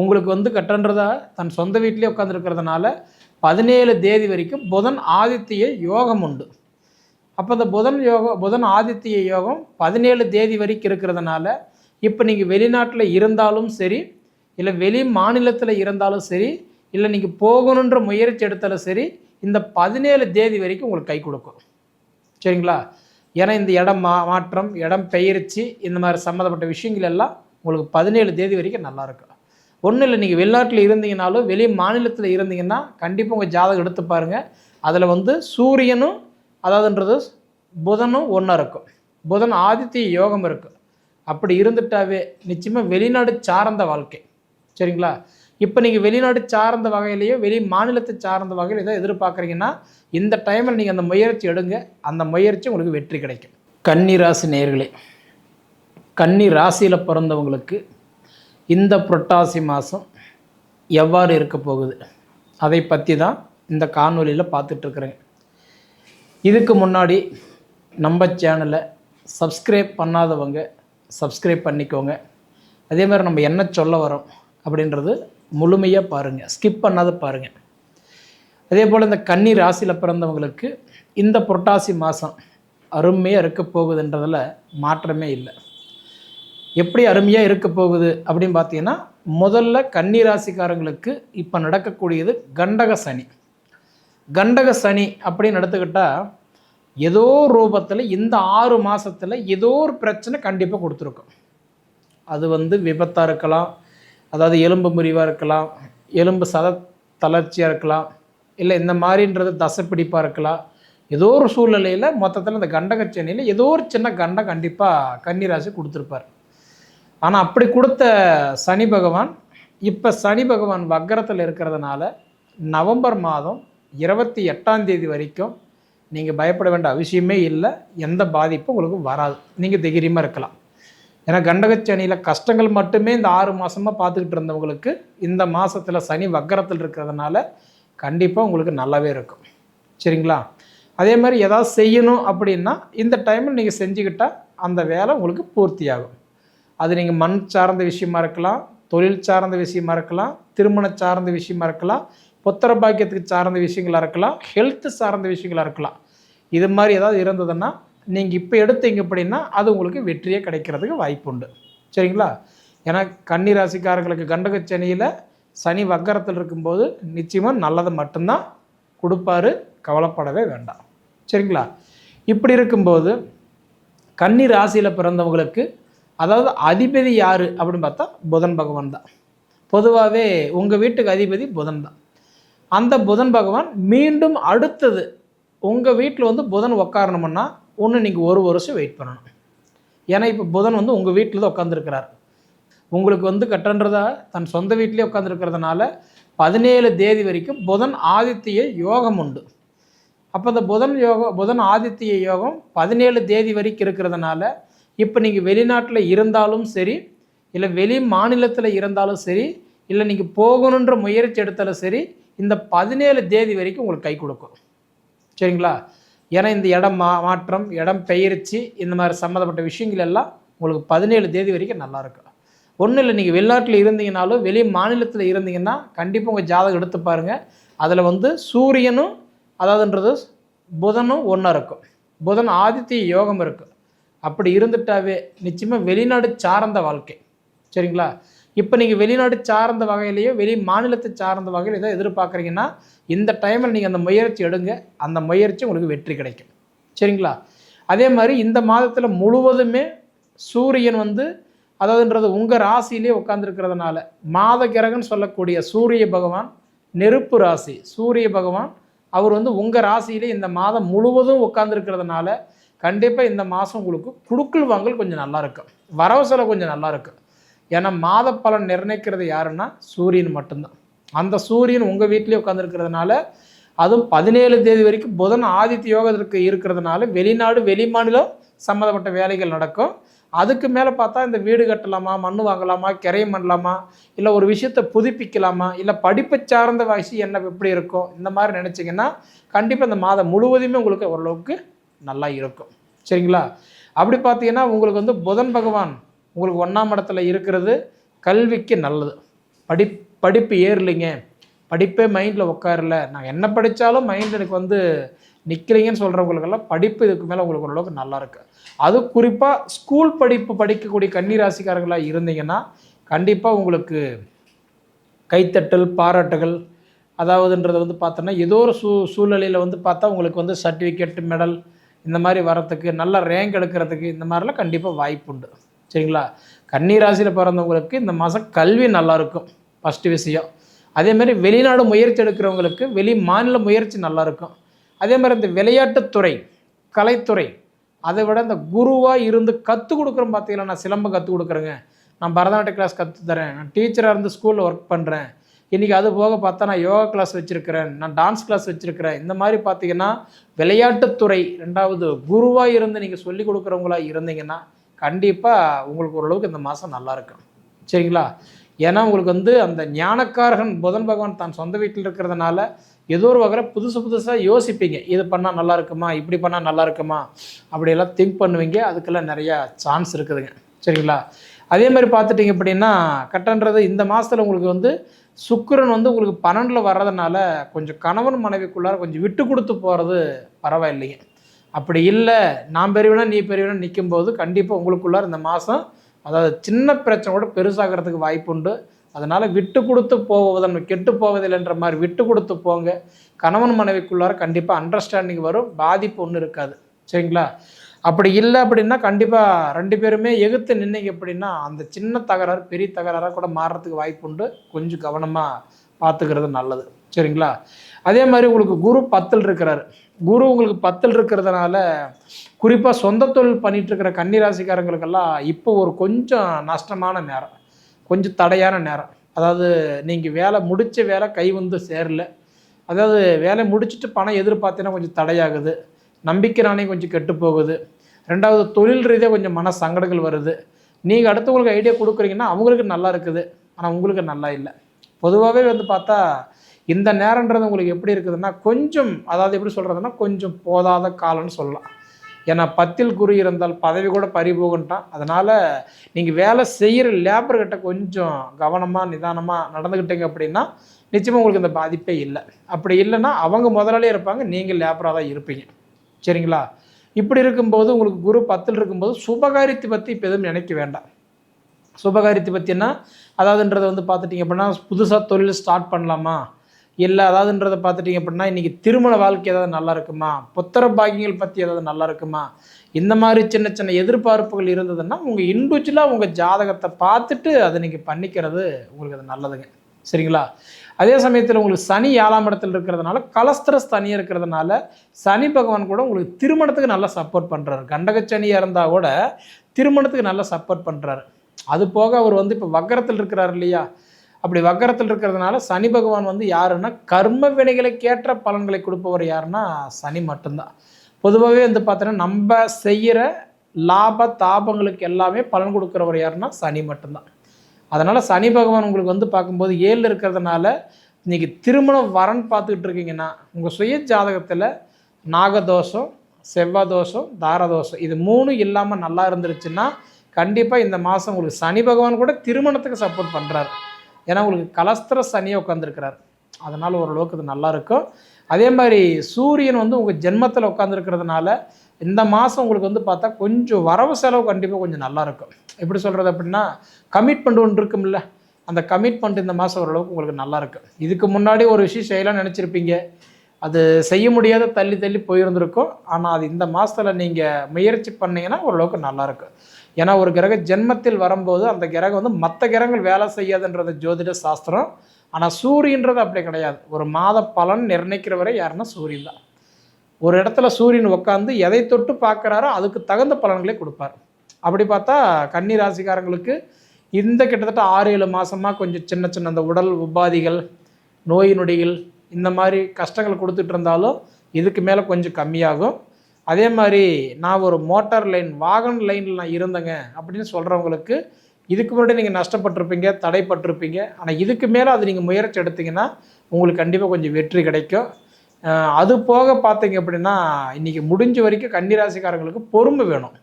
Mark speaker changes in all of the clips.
Speaker 1: உங்களுக்கு வந்து கட்டன்றதா? தன் சொந்த வீட்டிலே உட்காந்துருக்கிறதுனால பதினேழு தேதி வரைக்கும் புதன் ஆதித்ய யோகம் உண்டு. அப்போ இந்த புதன் யோகம் புதன் ஆதித்ய யோகம் பதினேழு தேதி வரைக்கும் இருக்கிறதுனால இப்போ நீங்கள் வெளிநாட்டில் இருந்தாலும் சரி இல்லை வெளி மாநிலத்தில் இருந்தாலும் சரி இல்லை நீங்கள் போகணுன்ற முயற்சி எடுத்தாலும் சரி இந்த பதினேழு தேதி வரைக்கும் உங்களுக்கு கை கொடுக்கும். சரிங்களா? ஏன்னா இந்த இடம் மா மாற்றம் இடம் பெயர்ச்சி இந்த மாதிரி சம்மந்தப்பட்ட விஷயங்கள் எல்லாம் உங்களுக்கு பதினேழு தேதி வரைக்கும் நல்லாயிருக்கும் ஒன்றும் இல்லை நீங்கள் வெளிநாட்டில் இருந்தீங்கனாலும் வெளி மாநிலத்தில் இருந்தீங்கன்னா கண்டிப்பாக உங்கள் ஜாதகம் எடுத்து பாருங்கள் அதில் வந்து சூரியனும் அதாவதுன்றது புதனும் ஒன்றா இருக்கும். புதன் ஆதித்ய யோகம் இருக்கும் அப்படி இருந்துட்டாவே நிச்சயமாக வெளிநாடு சார்ந்த வாழ்க்கை. சரிங்களா? இப்போ நீங்கள் வெளிநாடு சார்ந்த வகையிலேயோ வெளி மாநிலத்தை சார்ந்த வகையில் ஏதோ எதிர்பார்க்குறீங்கன்னா இந்த டைமில் நீங்கள் அந்த முயற்சி எடுங்க. அந்த முயற்சி உங்களுக்கு வெற்றி கிடைக்கும். கன்னி ராசி நேர்களே கன்னி ராசியில் பிறந்தவங்களுக்கு இந்த புரட்டாசி மாதம் எவ்வாறு இருக்க போகுது? அதை பற்றி தான் இந்த காணொலியில் பார்த்துட்ருக்குறேங்க இதுக்கு முன்னாடி நம்ம சேனலை சப்ஸ்கிரைப் பண்ணாதவங்க சப்ஸ்கிரைப் பண்ணிக்கோங்க. அதே மாதிரி நம்ம என்ன சொல்ல வரோம் அப்படின்றது முழுமையாக பாருங்கள் ஸ்கிப் பண்ணாத பாருங்கள் அதே போல் இந்த கன்னி ராசியில் பிறந்தவங்களுக்கு இந்த புரட்டாசி மாதம் அருமையாக இருக்க போகுதுன்றதில் மாற்றமே இல்லை. எப்படி அருமையாக இருக்க போகுது அப்படின்னு பார்த்தீங்கன்னா முதல்ல கன்னி ராசிக்காரங்களுக்கு இப்போ நடக்கக்கூடியது கண்டக சனி. கண்டக சனி அப்படின்னு எடுத்துக்கிட்டால் ஏதோ ரூபத்தில் இந்த ஆறு மாதத்தில் ஏதோ ஒரு பிரச்சனை கண்டிப்பாக கொடுத்துருக்கும். அது வந்து விபத்தாக இருக்கலாம் அதாவது எலும்பு முறிவாக இருக்கலாம் எலும்பு சத தளர்ச்சியாக இருக்கலாம் இல்லை இந்த மாதிரின்றது தசைப்பிடிப்பாக இருக்கலாம். ஏதோ ஒரு சூழ்நிலையில் மொத்தத்தில் இந்த கண்டகச்சனியில் ஏதோ ஒரு சின்ன கண்டம் கண்டிப்பாக கன்னிராசி கொடுத்துருப்பார். ஆனால் அப்படி கொடுத்த சனி பகவான் இப்போ சனி பகவான் வக்கரத்தில் இருக்கிறதுனால நவம்பர் மாதம் இருபத்தி எட்டாம் தேதி வரைக்கும் நீங்கள் பயப்பட வேண்டிய அவசியமே இல்லை. எந்த பாதிப்பும் உங்களுக்கு வராது. நீங்கள் திகிரியமாக இருக்கலாம். ஏன்னா கண்டகச்சனியில் கஷ்டங்கள் மட்டுமே இந்த ஆறு மாதமாக பார்த்துக்கிட்டு இருந்தவங்களுக்கு இந்த மாதத்தில் சனி வக்கரத்தில் இருக்கிறதுனால கண்டிப்பாக உங்களுக்கு நல்லாவே இருக்கும். சரிங்களா? அதே மாதிரி ஏதாவது செய்யணும் அப்படின்னா இந்த டைமில் நீங்கள் செஞ்சுக்கிட்டால் அந்த வேலை உங்களுக்கு பூர்த்தியாகும். அது நீங்கள் மண் சார்ந்த விஷயமா இருக்கலாம் தொழில் சார்ந்த விஷயமா இருக்கலாம் திருமண சார்ந்த விஷயமா இருக்கலாம் புத்திர பாக்கியத்துக்கு சார்ந்த விஷயங்களாக இருக்கலாம் ஹெல்த் சார்ந்த விஷயங்களா இருக்கலாம். இது மாதிரி ஏதாவது இருந்ததுன்னா நீங்கள் இப்போ எடுத்தீங்க அப்படின்னா அது உங்களுக்கு வெற்றியே கிடைக்கிறதுக்கு வாய்ப்பு உண்டு. சரிங்களா? ஏன்னா கன்னி ராசிக்காரங்களுக்கு கண்டகச்சனியில் சனி வக்கரத்தில் இருக்கும்போது நிச்சயமாக நல்லதை மட்டும்தான் கொடுப்பாரு கவலைப்படவே வேண்டாம். சரிங்களா? இப்படி இருக்கும்போது கன்னி ராசியில் பிறந்தவங்களுக்கு அதாவது அதிபதி யார் அப்படின்னு பார்த்தா புதன் பகவான் தான். பொதுவாகவே உங்கள் வீட்டுக்கு அதிபதி புதன் தான். அந்த புதன் பகவான் மீண்டும் அடுத்தது உங்கள் வீட்டில் வந்து புதன் உக்காரணும்னா ஒன்று நீங்கள் ஒரு வருஷம் வெயிட் பண்ணணும். ஏன்னா இப்போ புதன் வந்து உங்கள் வீட்டில் தான் உட்காந்துருக்கிறார் உங்களுக்கு வந்து கட்டன்றதா? தன் சொந்த வீட்டிலே உட்காந்துருக்கிறதுனால பதினேழு தேதி வரைக்கும் புதன் ஆதித்ய யோகம் உண்டு. அப்போ இந்த புதன் யோகம் புதன் ஆதித்ய யோகம் பதினேழு தேதி வரைக்கும் இருக்கிறதுனால இப்போ நீங்கள் வெளிநாட்டில் இருந்தாலும் சரி இல்லை வெளி மாநிலத்தில் இருந்தாலும் சரி இல்லை நீங்கள் போகணுன்ற முயற்சி எடுத்தாலும் சரி இந்த பதினேழு தேதி வரைக்கும் உங்களுக்கு கை கொடுக்கும். சரிங்களா? ஏன்னா இந்த இடம் மா மாற்றம் இடம் பெயர்ச்சி இந்த மாதிரி சம்மந்தப்பட்ட விஷயங்கள் எல்லாம் உங்களுக்கு பதினேழு தேதி வரைக்கும் நல்லா இருக்கும். ஒன்றும் இல்லை நீங்கள் வெளிநாட்டில் இருந்தீங்கனாலும் வெளி மாநிலத்தில் இருந்தீங்கன்னா கண்டிப்பாக உங்கள் ஜாதகம் எடுத்து பாருங்கள் அதில் வந்து சூரியனும் அதாவதுன்றது புதனும் ஒன்றா இருக்கும். புதன் ஆதித்ய யோகம் இருக்கும் அப்படி இருந்துட்டாவே நிச்சயமாக வெளிநாடு சார்ந்த வாழ்க்கை. சரிங்களா? இப்போ நீங்கள் வெளிநாடு சார்ந்த வகையிலேயோ வெளி மாநிலத்தை சார்ந்த வகையில் ஏதோ எதிர்பார்க்குறீங்கன்னா இந்த டைமில் நீங்கள் அந்த முயற்சி எடுங்க. அந்த முயற்சி உங்களுக்கு வெற்றி கிடைக்கும். சரிங்களா? அதே மாதிரி இந்த மாதத்தில் முழுவதுமே சூரியன் வந்து அதாவதுன்றது உங்கள் ராசியிலே உட்காந்துருக்கிறதுனால மாத கிரகன்னு சொல்லக்கூடிய சூரிய பகவான் நெருப்பு ராசி சூரிய பகவான் அவர் வந்து உங்கள் ராசியிலே இந்த மாதம் முழுவதும் உட்காந்துருக்கிறதுனால கண்டிப்பாக இந்த மாதம் உங்களுக்கு குடுக்கல் வாங்கல் கொஞ்சம் நல்லா இருக்கும் வரவு செலவு கொஞ்சம் நல்லா இருக்கும் ஏன்னா மாத பலன் நிர்ணயிக்கிறது யாருன்னா சூரியன் மட்டும்தான். அந்த சூரியன் உங்கள் வீட்டிலே உட்காந்துருக்கிறதுனால அதுவும் பதினேழு தேதி வரைக்கும் புதன் ஆதித்ய யோகத்திற்கு இருக்கிறதுனால வெளிநாடு வெளி மாநிலம் சம்மந்தப்பட்ட வேலைகள் நடக்கும். அதுக்கு மேலே பார்த்தா இந்த வீடு கட்டலாமா மண் வாங்கலாமா கிரையம் பண்ணலாமா இல்லை ஒரு விஷயத்தை புதுப்பிக்கலாமா இல்லை படிப்பை சார்ந்த வயசு என்ன எப்படி இருக்கும் இந்த மாதிரி நினச்சிங்கன்னா கண்டிப்பாக இந்த மாதம் முழுவதுமே உங்களுக்கு ஓரளவுக்கு நல்லா இருக்கும். சரிங்களா? அப்படி பார்த்தீங்கன்னா உங்களுக்கு வந்து புதன் பகவான் உங்களுக்கு ஒன்றாம் இடத்துல இருக்கிறது கல்விக்கு நல்லது. படி படிப்பு ஏறலைங்க. படிப்பே மைண்டில் உட்காரல. நான் என்ன படித்தாலும் மைண்ட் எனக்கு வந்து நிற்கிறீங்கன்னு சொல்கிறவங்களுக்கெல்லாம் படிப்பு இதுக்கு மேலே உங்களுக்கு ஓரளவுக்கு நல்லா இருக்கு. அது குறிப்பாக ஸ்கூல் படிப்பு படிக்கக்கூடிய கன்னிராசிக்காரர்களாக இருந்தீங்கன்னா கண்டிப்பாக உங்களுக்கு கைத்தட்டல் பாராட்டுகள் அதாவதுன்றது வந்து பார்த்தோன்னா ஏதோ ஒரு சூ சூழ்நிலையில் வந்து பார்த்தா உங்களுக்கு வந்து சர்டிஃபிகேட் மெடல் இந்த மாதிரி வரத்துக்கு நல்ல ரேங்க் எடுக்கிறதுக்கு இந்த மாதிரிலாம் கண்டிப்பாக வாய்ப்பு உண்டு. சரிங்களா? கன்னிராசியில் பிறந்தவங்களுக்கு இந்த மாதம் கல்வி நல்லாயிருக்கும் ஃபஸ்ட்டு விஷயம். அதே மாதிரி வெளிநாடு முயற்சி எடுக்கிறவங்களுக்கு வெளி மாநில முயற்சி நல்லாயிருக்கும் அதே மாதிரி இந்த விளையாட்டுத்துறை கலைத்துறை அதை விட இந்த குருவாக இருந்து கற்றுக் கொடுக்குறோம் பார்த்தீங்களா நான் சிலம்பம் கற்றுக் கொடுக்குறேங்க. நான் பரதநாட்டிய கிளாஸ் கற்றுத்தரேன் நான் டீச்சராக இருந்து ஸ்கூலில் ஒர்க் பண்ணுறேன் இன்றைக்கி அது போக பார்த்தா நான் யோகா கிளாஸ் வச்சுருக்கிறேன் நான் டான்ஸ் கிளாஸ் வச்சுருக்கிறேன். இந்த மாதிரி பார்த்தீங்கன்னா விளையாட்டுத்துறை ரெண்டாவது குருவாக இருந்து நீங்கள் சொல்லிக் கொடுக்குறவங்களா இருந்தீங்கன்னா கண்டிப்பாக உங்களுக்கு ஓரளவுக்கு இந்த மாதம் நல்லா இருக்கும். சரிங்களா? ஏன்னா உங்களுக்கு வந்து அந்த ஞானக்காரகன் புதன் பகவான் தான் சொந்த வீட்டில் இருக்கிறதுனால ஏதோ ஒரு வகையில் புதுசு புதுசாக யோசிப்பீங்க. இது பண்ணால் நல்லா இருக்குமா? இப்படி பண்ணால் நல்லா இருக்குமா? அப்படியெல்லாம் திங்க் பண்ணுவீங்க. அதுக்கெல்லாம் நிறையா சான்ஸ் இருக்குதுங்க. சரிங்களா? அதே மாதிரி பார்த்துட்டிங்க அப்படின்னா கட்டன்றது இந்த மாதத்தில் உங்களுக்கு வந்து சுக்கரன் வந்து உங்களுக்கு பன்னெண்டில் வர்றதுனால கொஞ்சம் கணவன் மனைவிக்குள்ளார கொஞ்சம் விட்டு கொடுத்து போகிறது பரவாயில்லைங்க. அப்படி இல்லை நான் பெரியவனா நீ பெரியவனா நிற்கும்போது கண்டிப்பாக உங்களுக்குள்ளார இந்த மாதம் அதாவது சின்ன பிரச்சனை கூட பெருசாகிறதுக்கு வாய்ப்புண்டு அதனால் விட்டு கொடுத்து போவதன் கெட்டு போவதில்லைன்ற மாதிரி விட்டு கொடுத்து போங்க. கணவன் மனைவிக்குள்ளார கண்டிப்பாக அண்டர்ஸ்டாண்டிங் வரும். பாதிப்பு ஒன்றும் இருக்காது. சரிங்களா? அப்படி இல்லை அப்படின்னா கண்டிப்பாக ரெண்டு பேருமே எகுத்து நின்னீங்க அப்படின்னா அந்த சின்ன தகராறு பெரிய தகராறாக கூட மாறுறதுக்கு வாய்ப்பு உண்டு. கொஞ்சம் கவனமாக பார்த்துக்கிறது நல்லது. சரிங்களா? அதே மாதிரி உங்களுக்கு குரு பத்தில் இருக்கிறார். குரு உங்களுக்கு பத்தில் இருக்கிறதுனால குறிப்பாக சொந்த தொழில் பண்ணிட்டு இருக்கிற கன்னிராசிக்காரங்களுக்கெல்லாம் இப்போ ஒரு கொஞ்சம் நஷ்டமான நேரம். கொஞ்சம் தடையான நேரம். அதாவது நீங்கள் வேலை முடித்த வேலை கை வந்து சேரல. அதாவது வேலை முடிச்சுட்டு பணம் எதிர்பார்த்தீங்கன்னா கொஞ்சம் தடையாகுது. நம்பிக்கை கொஞ்சம் கெட்டு போகுது ரெண்டாவது தொழில் ரீதியாக கொஞ்சம் மன சங்கடங்கள் வருது. நீங்கள் அடுத்தவங்களுக்கு ஐடியா கொடுக்குறீங்கன்னா அவங்களுக்கு நல்லா இருக்குது. ஆனால் உங்களுக்கு நல்லா இல்லை. பொதுவாகவே வந்து பார்த்தா இந்த நேரன்றது உங்களுக்கு எப்படி இருக்குதுன்னா கொஞ்சம் அதாவது எப்படி சொல்கிறதுனா கொஞ்சம் போதாத காலம்னு சொல்லலாம். ஏன்னா பத்தில் குறி இருந்தால் பதவி கூட பறிபோகுன்ட்டான் அதனால் நீங்கள் வேலை செய்கிற லேபர்கிட்ட கொஞ்சம் கவனமாக நிதானமாக நடந்துக்கிட்டீங்க அப்படின்னா நிச்சயமாக உங்களுக்கு இந்த பாதிப்பே இல்லை. அப்படி இல்லைன்னா அவங்க முதலாளியே இருப்பாங்க நீங்கள் லேபராக தான் இருப்பீங்க. சரிங்களா? இப்படி இருக்கும்போது உங்களுக்கு குரு பத்தில் இருக்கும்போது சுபகாரியத்தை பற்றி இப்போ எதுவும் நினைக்க வேண்டாம். சுபகாரியத்தை பற்றினா அதாவதுன்றதை வந்து பார்த்துட்டிங்க அப்படின்னா புதுசாக தொழில் ஸ்டார்ட் பண்ணலாமா? இல்லை அதாவதுன்றதை பார்த்துட்டிங்க அப்படின்னா இன்றைக்கி திருமண வாழ்க்கை ஏதாவது நல்லா இருக்குமா? புத்திர பாக்கியங்கள் பற்றி ஏதாவது நல்லா இருக்குமா? இந்த மாதிரி சின்ன சின்ன எதிர்பார்ப்புகள் இருந்ததுன்னா உங்கள் இண்டிவிஜுவலாக உங்கள் ஜாதகத்தை பார்த்துட்டு அதை நீங்கள் பண்ணிக்கிறது உங்களுக்கு அது நல்லதுங்க. சரிங்களா? அதே சமயத்தில் உங்களுக்கு சனி ஏழாம் இடத்துல இருக்கிறதுனால கலஸ்திரஸ் சனி இருக்கிறதுனால சனி பகவான் கூட உங்களுக்கு திருமணத்துக்கு நல்லா சப்போர்ட் பண்ணுறாரு கண்டக சனியாக இருந்தால் கூட திருமணத்துக்கு நல்லா சப்போர்ட் பண்ணுறாரு அது போக அவர் வந்து இப்போ வக்கரத்தில் இருக்கிறார் இல்லையா? அப்படி வக்கரத்தில் இருக்கிறதுனால சனி பகவான் வந்து யாருன்னா கர்ம வினைகளுக்கேற்ற பலன்களை கொடுப்பவர் யாருன்னா சனி மட்டும்தான். பொதுவாகவே வந்து பார்த்தோன்னா நம்ம செய்கிற லாப தாபங்களுக்கு எல்லாமே பலன் கொடுக்குறவர் யாருன்னா சனி மட்டும்தான். அதனால் சனி பகவான் உங்களுக்கு வந்து பார்க்கும்போது ஏழில் இருக்கிறதுனால இன்றைக்கி திருமணம் வரன் பார்த்துக்கிட்டு இருக்கீங்கன்னா உங்கள் சுய ஜாதகத்தில் நாகதோஷம் செவ்வாய் தோஷம் தாரதோஷம் இது மூணு இல்லாமல் நல்லா இருந்துருச்சுன்னா கண்டிப்பாக இந்த மாதம் உங்களுக்கு சனி பகவான் கூட திருமணத்துக்கு சப்போர்ட் பண்ணுறாரு ஏன்னா உங்களுக்கு கலஸ்திர சனியை உட்காந்துருக்கிறார் அதனால் ஓரளவுக்கு இது நல்லா இருக்கும் அதே மாதிரி சூரியன் வந்து உங்கள் ஜென்மத்தில் உட்காந்துருக்கிறதுனால இந்த மாதம் உங்களுக்கு வந்து பார்த்தா கொஞ்சம் வரவு செலவு கண்டிப்பாக கொஞ்சம் நல்லாயிருக்கும் எப்படி சொல்கிறது அப்படின்னா கமிட்மெண்ட் ஒன்று இருக்கும்ல அந்த கமிட்மெண்ட் இந்த மாதம் ஓரளவுக்கு உங்களுக்கு நல்லாயிருக்கும் இதுக்கு முன்னாடி ஒரு விஷயம் செய்யலாம்னு நினச்சிருப்பீங்க. அது செய்ய முடியாத தள்ளி தள்ளி போயிருந்திருக்கும். ஆனால் அது இந்த மாதத்தில் நீங்கள் முயற்சி பண்ணீங்கன்னா ஓரளவுக்கு நல்லாயிருக்கும் ஏன்னா ஒரு கிரக ஜென்மத்தில் வரும்போது அந்த கிரகம் வந்து மற்ற கிரகங்கள் வேலை செய்யாதுன்றது ஜோதிட சாஸ்திரம். ஆனால் சூரியன்றது அப்படி கிடையாது. ஒரு மாத பலன் நிர்ணயிக்கிற வரை யாருன்னா சூரியன் தான். ஒரு இடத்துல சூரியன் உட்காந்து எதை தொட்டு பார்க்குறாரோ அதுக்கு தகுந்த பலன்களை கொடுப்பார். அப்படி பார்த்தா கன்னி ராசிக்காரங்களுக்கு இந்த கிட்டத்தட்ட ஆறு ஏழு மாதமாக கொஞ்சம் சின்ன சின்ன அந்த உடல் உபாதிகள் நோய் நொடிகள் இந்த மாதிரி கஷ்டங்கள் கொடுத்துட்டு இருந்தாலும் இதுக்கு மேலே கொஞ்சம் கம்மியாகும். அதே மாதிரி நான் ஒரு மோட்டார் லைன் வாகன லைனில் நான் இருந்தேங்க அப்படின்னு சொல்கிறவங்களுக்கு இதுக்கு முன்னாடி நீங்கள் நஷ்டப்பட்டிருப்பீங்க தடைப்பட்டிருப்பீங்க. ஆனால் இதுக்கு மேலே அது நீங்கள் முயற்சி எடுத்தீங்கன்னா உங்களுக்கு கண்டிப்பாக கொஞ்சம் வெற்றி கிடைக்கும். அது போக பார்த்தீங்க அப்படின்னா இன்றைக்கி முடிஞ்ச வரைக்கும் கன்னிராசிக்காரங்களுக்கு பொறுமை வேணும்.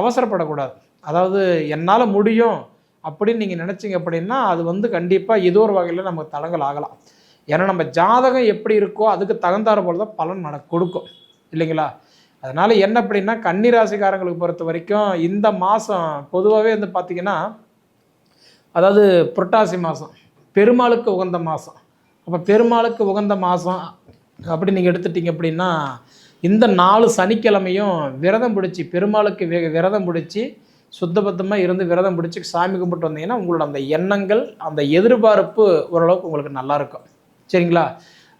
Speaker 1: அவசரப்படக்கூடாது. அதாவது என்னால் முடியும் அப்படின்னு நீங்கள் நினச்சிங்க அப்படின்னா அது வந்து கண்டிப்பாக ஏதோ ஒரு வகையில் நமக்கு தடங்கள் ஆகலாம். ஏன்னா நம்ம ஜாதகம் எப்படி இருக்கோ அதுக்கு தகுந்தாற போல தான் பலன் நட கொடுக்கும். இல்லைங்களா? அதனால் என்ன அப்படின்னா கன்னிராசிக்காரங்களுக்கு பொறுத்த வரைக்கும் இந்த மாதம் பொதுவாகவே வந்து பார்த்திங்கன்னா அதாவது புரட்டாசி மாதம் பெருமாளுக்கு உகந்த மாதம் அப்போ பெருமாளுக்கு உகந்த மாதம் அப்படி நீங்கள் எடுத்துட்டீங்க அப்படின்னா இந்த நாலு சனிக்கிழமையும் விரதம் பிடிச்சி பெருமாளுக்கு வி விரதம் பிடிச்சி சுத்தபத்தமாக இருந்து விரதம் பிடிச்சி சாமி கும்பிட்டு வந்தீங்கன்னா உங்களோட அந்த எண்ணங்கள் அந்த எதிர்பார்ப்பு ஓரளவுக்கு உங்களுக்கு நல்லாயிருக்கும் சரிங்களா?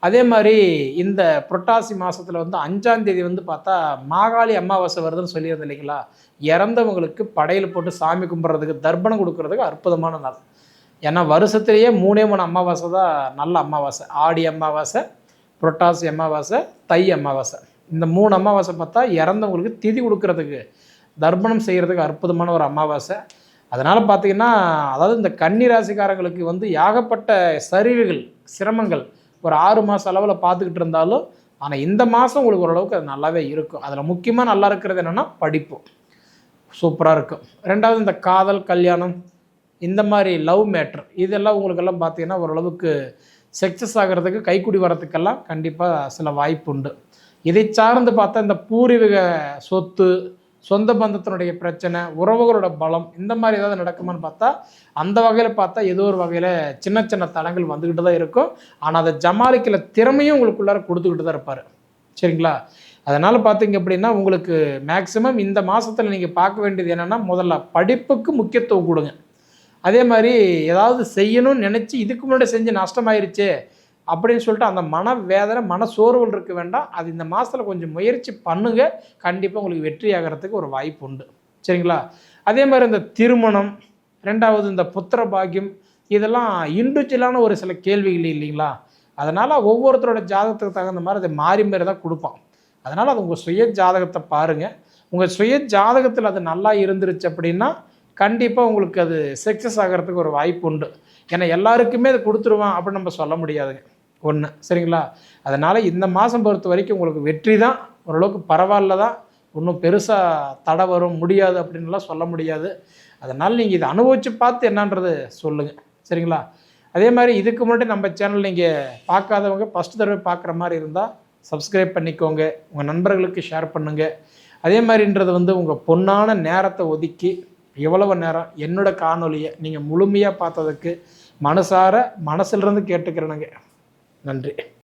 Speaker 1: அதே மாதிரி இந்த புரட்டாசி மாதத்தில் வந்து அஞ்சாம் தேதி வந்து பார்த்தா மாகாளி அமாவாசை வருதுன்னு சொல்லியிருந்தேன் இல்லைங்களா? இறந்தவங்களுக்கு படையில் போட்டு சாமி கும்பிட்றதுக்கு தர்ப்பணம் கொடுக்கறதுக்கு அற்புதமான நாள். ஏன்னா வருஷத்துலேயே மூணே மூணு அமாவாசை தான் நல்ல அமாவாசை. ஆடி அமாவாசை புரட்டாசி அமாவாசை தை அமாவாசை. இந்த மூணு அமாவாசை பார்த்தா இறந்தவங்களுக்கு திதி கொடுக்கறதுக்கு தர்ப்பணம் செய்கிறதுக்கு அற்புதமான ஒரு அமாவாசை. அதனால் பார்த்தீங்கன்னா அதாவது இந்த கன்னி ராசிக்காரங்களுக்கு வந்து ஏகப்பட்ட சரிவுகள் சிரமங்கள் ஒரு ஆறு மாதம் அளவில் பார்த்துக்கிட்டு இருந்தாலும் ஆனால் இந்த மாதம் உங்களுக்கு ஓரளவுக்கு அது நல்லாவே இருக்கும். அதில் முக்கியமாக நல்லா இருக்கிறது என்னென்னா படிப்பு. சூப்பராக இருக்கும். ரெண்டாவது இந்த காதல் கல்யாணம் இந்த மாதிரி லவ் மேட்ரு இதெல்லாம் உங்களுக்கெல்லாம் பார்த்தீங்கன்னா ஓரளவுக்கு சக்ஸஸ் ஆகிறதுக்கு கைக்குடி வரத்துக்கெல்லாம் கண்டிப்பாக சில வாய்ப்பு உண்டு. இதை சார்ந்து பார்த்தா இந்த பூர்வீக சொத்து சொந்த பந்தத்தினுடைய பிரச்சனை உறவுகளோட பலம் இந்த மாதிரி ஏதாவது நடக்குமான்னு பார்த்தா அந்த வகையில் பார்த்தா ஏதோ ஒரு வகையில் சின்ன சின்ன தடங்கள் வந்துக்கிட்டு தான் இருக்கும். ஆனால் அதை ஜமாளிக்கல திறமையும் உங்களுக்குள்ளார கொடுத்துக்கிட்டு தான் இருப்பார். சரிங்களா? அதனால் பார்த்தீங்க அப்படின்னா உங்களுக்கு மேக்சிமம் இந்த மாதத்தில் நீங்கள் பார்க்க வேண்டியது என்னென்னா முதல்ல படிப்புக்கு முக்கியத்துவம் கொடுங்க. அதே மாதிரி ஏதாவது செய்யணும்னு நினச்சி இதுக்கு முன்னாடி செஞ்சு நஷ்டமாயிருச்சே அப்படின்னு சொல்லிட்டு அந்த மன வேதனை மன சோர்வல் இருக்க வேண்டாம். அது இந்த மாதத்தில் கொஞ்சம் முயற்சி பண்ணுங்க. கண்டிப்பாக உங்களுக்கு வெற்றி ஆகிறதுக்கு ஒரு வாய்ப்பு உண்டு. சரிங்களா? அதே மாதிரி இந்த திருமணம் ரெண்டாவது இந்த புத்திர பாக்கியம் இதெல்லாம் இண்டிவிஜுவலான ஒரு சில கேள்விகள் இல்லைங்களா? அதனால் ஒவ்வொருத்தரோட ஜாதகத்துக்கு தகுந்த மாதிரி அதை மாறி மாறி தான் கொடுப்பான். அதனால் அது உங்கள் சுய ஜாதகத்தை பாருங்கள் உங்கள் சுய ஜாதகத்தில் அது நல்லா இருந்துருச்சு அப்படின்னா கண்டிப்பாக உங்களுக்கு அது சக்ஸஸ் ஆகிறதுக்கு ஒரு வாய்ப்பு உண்டு. ஏன்னா எல்லாருக்குமே அது கொடுத்துருவான் அப்படின்னு நம்ம சொல்ல முடியாதுங்க. ஒன்று சரிங்களா? அதனால் இந்த மாதம் பொறுத்த வரைக்கும் உங்களுக்கு வெற்றி தான். ஓரளவுக்கு பரவாயில்ல தான். ஒன்றும் பெருசாக தடை வரும் முடியாது அப்படின்லாம் சொல்ல முடியாது. அதனால் நீங்கள் இதை அனுபவித்து பார்த்து என்னன்றது சொல்லுங்கள் சரிங்களா? அதே மாதிரி இதுக்கு முன்னாடி நம்ம சேனல் நீங்கள் பார்க்காதவங்க ஃபஸ்ட் தடவை பார்க்குற மாதிரி இருந்தால் சப்ஸ்கிரைப் பண்ணிக்கோங்க. உங்கள் நண்பர்களுக்கு ஷேர் பண்ணுங்கள் அதே மாதிரின்றது வந்து உங்கள் பொன்னான நேரத்தை ஒதுக்கி எவ்வளவு நேரம் என்னோட காணொலியை நீங்கள் முழுமையாக பார்த்ததுக்கு மனசார மனசிலிருந்து கேட்டுக்கிறேனுங்க. நன்றி.